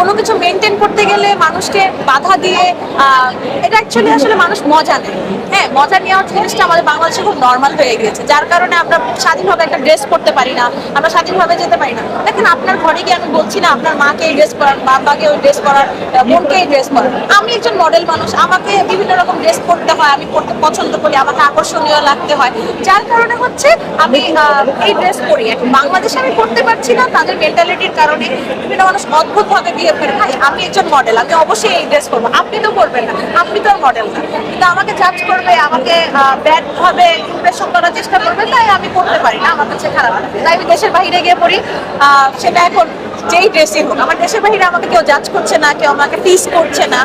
কোনো কিছু মেনটেন করতে গেলে মানুষকে বাধা দিয়ে এটা অ্যাকচুয়ালি আসলে মানুষ মজা নেয়। হ্যাঁ মজা নেওয়ার জিনিসটা আমাদের বাংলাদেশে খুব নর্মাল হয়ে গিয়েছে। যার কারণে আমরা স্বাধীনভাবে একটা ড্রেস করতে পারি না আমরা স্বাধীনভাবে যেতে পারি না। দেখেন আপনার ঘরে গিয়ে আমি বলছি না আপনার মাকে এই ড্রেস করার বাবাকে ওই ড্রেস আহ, বোনকে এই ড্রেস করার আমি একজন মডেল মানুষ আমাকে বিভিন্ন রকম ড্রেস করতে হয় আমি পড়তে পছন্দ করি আমাকে আকর্ষণীয় লাগতে হয়। যার কারণে হচ্ছে আমি এই ড্রেস করি এখন বাংলাদেশে আমি করতে পারছি না তাদের মেন্টালিটির কারণে বিভিন্ন মানুষ অদ্ভুত ভাবে বিহেভ করে ভাই আমি একজন মডেল আমি অবশ্যই এই ড্রেস করব আপনি তো করবেন না আপনি তো মডেল না। কিন্তু আমাকে জাজ করবে আমাকে ব্যাড ভাবে ইমপ্রেশন করার চেষ্টা করবে, তাই আমি করতে পারি না, আমার কাছে খারাপ লাগে তাই আমি দেশের বাইরে গিয়ে পড়ি সেটা এখন যেই ড্রেসই হোক, আমার দেশের বাইরে আমাকে কেউ জাজ করছে না, কেউ আমাকে টিস করছে না,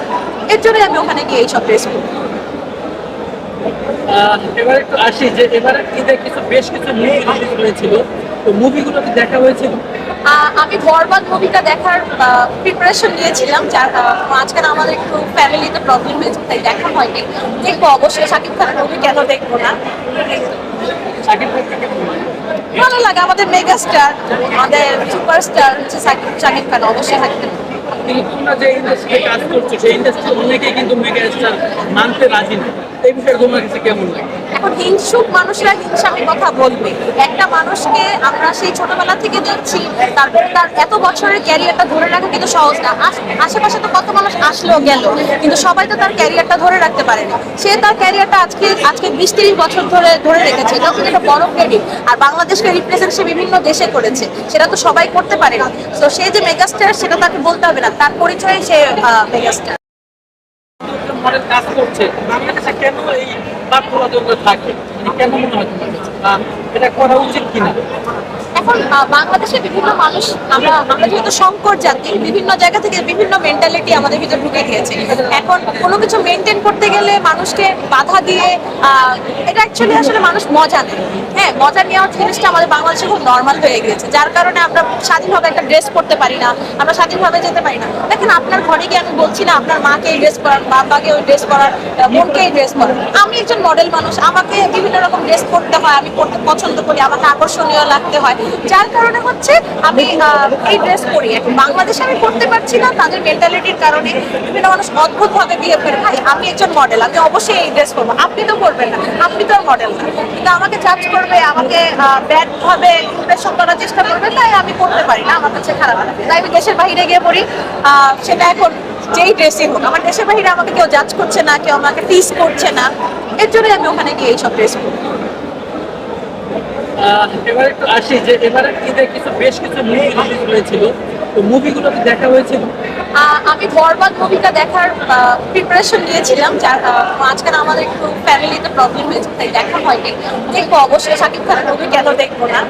এর জন্যই আমি ওখানে গিয়ে এইসব ড্রেস করি এবার একটু আসি যে, এবার কিছু, বেশ কিছু রিলিজ হয়েছিল তো মুভিগুলো কি দেখা হয়েছিল? আমি বরবাদ মুভিটা দেখার প্রিপারেশন নিয়েছিলাম যার মাঝখানে আমাদের একটু ফ্যামিলিতে প্রবলেম হয়েছে তাই দেখা হয়নি। দেখব অবশ্যই শাকিব খানের মুভি কেন দেখব না? ভালো লাগে আমাদের মেগাস্টার আমাদের সুপারস্টার হচ্ছে শাকিব শাকিব খান অবশ্যই শাকিব খান। একটা মানুষকে আমরা সেই ছোটবেলা থেকে দেখছি এত বছরের ক্যারিয়ারটা ধরে কিন্তু সহজ না। আশেপাশে তো কত মানুষ আসলেও গেল, কিন্তু সবাই তো তার ক্যারিয়ারটা ধরে রাখতে পারে না সে তার ক্যারিয়ারটা আজকে আজকে বিশ তিরিশ বছর ধরে ধরে রেখেছে। এটা কিন্তু একটা বড় ক্রেডিট আর বাংলাদেশকে রিপ্রেজেন্ট সে বিভিন্ন দেশে করেছে। সেটা তো সবাই করতে পারে না। তো সে যে মেগাস্টার সেটা তাকে বলতে হবে না। তার পরিচয় সে মেগাস্টার মডেল কাজ করছে। কেন এই বাধ্যবাধকতা থাকে? মানে কেন মনে হয় এটা করা উচিত কিনা? এখন বাংলাদেশে বিভিন্ন মানুষ, আমরা আমরা যেহেতু সংকর জাতি, বিভিন্ন জায়গা থেকে বিভিন্ন মেন্টালিটি আমাদের ভিতরে ঢুকে গিয়েছে। এখন কোনো কিছু মেনটেন করতে গেলে মানুষকে বাধা দিয়ে এটা অ্যাকচুয়ালি আসলে মানুষ মজা নেয়। হ্যাঁ মজা নেওয়ার জিনিসটা আমাদের বাংলাদেশে খুব নর্মাল হয়ে গিয়েছে। যার কারণে আমরা স্বাধীনভাবে একটা ড্রেস করতে পারি না, আমরা স্বাধীনভাবে যেতে পারি না। দেখেন, আপনার ঘরে গিয়ে আমি বলছি না, আপনার মাকে এই ড্রেস করার বাবাকে ওই ড্রেস করার বোনকে এই ড্রেস করার আমি একজন মডেল মানুষ, আমাকে বিভিন্ন রকম ড্রেস করতে হয়, আমি পড়তে পছন্দ করি, আমাকে আকর্ষণীয় লাগতে হয়। যার কারণে হচ্ছে আমি এই ড্রেস করি এখন বাংলাদেশে আমি করতে পারছি না, তাদের মেন্টালিটির কারণে বিভিন্ন মানুষ অদ্ভুত ভাবে বিহেভ করে, ভাই, আমি একজন মডেল আমি অবশ্যই এই ড্রেস করব আপনি তো করবেন না, আপনি তো মডেল না। কিন্তু আমাকে জাজ করবে, আমাকে ব্যাড ভাবে ইমপ্রেশন করার চেষ্টা করবে, তাই আমি করতে পারি না, আমার কাছে খারাপ লাগে। তাই আমি দেশের বাইরে গিয়ে পড়ি সেটা এখন যেই ড্রেসই হোক, আমার দেশের বাইরে আমাকে কেউ জাজ করছে না, কেউ আমাকে টিস করছে না, এর জন্যই আমি ওখানে গিয়ে এইসব ড্রেস করি এবার একটু আসি যে এবার ঈদে কিছু বেশ কিছু মুভি রিলিজ হয়েছিল। তো মুভিগুলো কি দেখা হয়েছিল? আমি বরবাদ মুভিটা দেখার প্রিপারেশন নিয়েছিলাম, যার মাঝখানে আমাদের একটু ফ্যামিলিতে প্রবলেম হয়েছে তাই দেখা হয়নি। দেখব অবশ্যই শাকিব খানের মুভি কেন দেখব না?